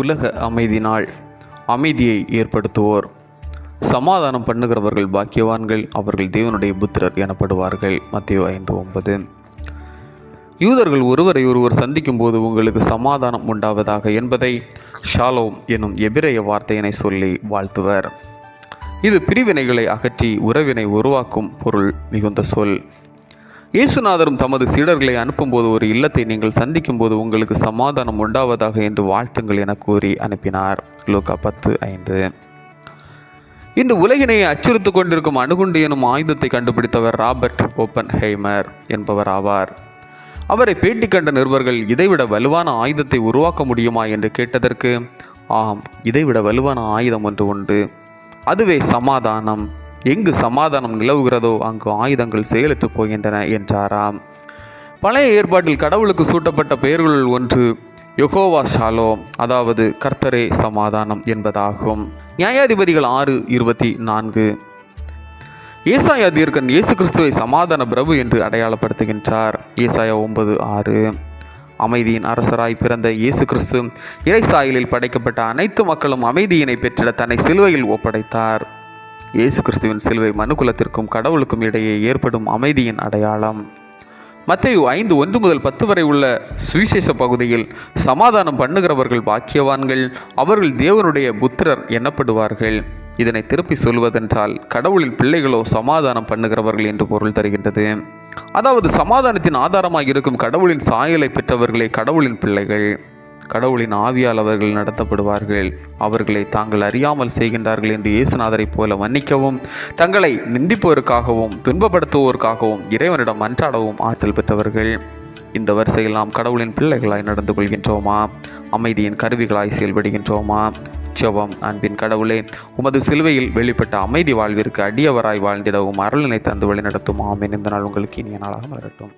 உலக அமைதி நாள் அமைதியை ஏற்படுத்துவோர். சமாதானம் பண்ணுகிறவர்கள் பாக்கியவான்கள் அவர்கள் தேவனுடைய புத்திரர் எனப்படுவார்கள். மத்திய ஐந்து ஒன்பது. யூதர்கள் ஒருவரை ஒருவர் சந்திக்கும் போது உங்களுக்கு சமாதானம் உண்டாவதாக என்பதை ஷாலோம் எனும் எபிரேய வார்த்தையினை சொல்லி வாழ்த்துவர். இது பிரிவினைகளை அகற்றி உறவினை உருவாக்கும் பொருள் மிகுந்த சொல். இயேசுநாதரும் தமது சீடர்களை அனுப்பும்போது ஒரு இல்லத்தை நீங்கள் சந்திக்கும் போது உங்களுக்கு சமாதானம் உண்டாவதாக என்று வாழ்த்துங்கள் என கூறி அனுப்பினார். லூக்கா பத்து ஐந்து. இன்று உலகினை அச்சுறுத்து கொண்டிருக்கும் அணுகுண்டு எனும் ஆயுதத்தை கண்டுபிடித்தவர் ராபர்ட் ஓப்பன் ஹெய்மர் என்பவர் ஆவார். அவரை பேட்டி கண்ட நிருபர்கள் இதைவிட வலுவான ஆயுதத்தை உருவாக்க முடியுமா? என்று கேட்டதற்கு ஆம் இதைவிட வலுவான ஆயுதம் ஒன்று உண்டு. அதுவே சமாதானம். எங்கு சமாதானம் நிலவுகிறதோ அங்கு ஆயுதங்கள் செயலற்று போகின்றன என்றாராம். பழைய ஏற்பாட்டில் கடவுளுக்கு சூட்டப்பட்ட பெயர்களுள் ஒன்று யொகோவா ஷாலோம் அதாவது கர்த்தரே சமாதானம் என்பதாகும். நியாயாதிபதிகள் ஆறு இருபத்தி நான்கு. ஏசாயா தீர்க்கன் இயேசு கிறிஸ்துவை சமாதான பிரபு என்று அடையாளப்படுத்துகின்றார். ஏசாயா ஒன்பது ஆறு. அமைதியின் அரசராய் பிறந்த இயேசு கிறிஸ்து இறைசாயலில் படைக்கப்பட்ட அனைத்து மக்களும் அமைதியினை பெற்றிட தன்னை சிலுவையில் ஒப்படைத்தார். இயேசு கிறிஸ்துவின் சிலுவை மனுக்குலத்திற்கும் கடவுளுக்கும் இடையே ஏற்படும் அமைதியின் அடையாளம். மத்தையு ஐந்து ஒன்று முதல் பத்து வரை உள்ள சுவிசேஷ பகுதியில் சமாதானம் பண்ணுகிறவர்கள் பாக்கியவான்கள் அவர்கள் தேவனுடைய புத்திரர் எண்ணப்படுவார்கள் இதனை திருப்பி சொல்வதென்றால் கடவுளின் பிள்ளைகளோ சமாதானம் பண்ணுகிறவர்கள் என்று பொருள் தருகின்றது. அதாவது சமாதானத்தின் ஆதாரமாக இருக்கும் கடவுளின் சாயலை பெற்றவர்களே கடவுளின் பிள்ளைகள். கடவுளின் ஆவியால் அவர்கள் நடத்தப்படுவார்கள். அவர்களை தாங்கள் அறியாமல் செய்கின்றார்கள் என்று இயேசுநாதரைப் போல மன்னிக்கவும் தங்களை நிந்திப்போருக்காகவும் துன்பப்படுத்துவோருக்காகவும் இறைவனிடம் அன்றாடவும் ஆற்றல் பெற்றவர்கள். இந்த வரிசையில் நாம் கடவுளின் பிள்ளைகளாய் நடந்து கொள்கின்றோமா? அமைதியின் கருவிகளாய் செயல்படுகின்றோமா? ஜெபம் அன்பின் கடவுளே உமது சிலுவையில் வெளிப்பட்ட அமைதி வாழ்விற்கு அடியவராய் வாழ்ந்திடவும் அருளினை தந்து வழிநடத்தும். ஆமேன். இந்த நாள் உங்களுக்கு இனிய நாளாக மலரட்டும்.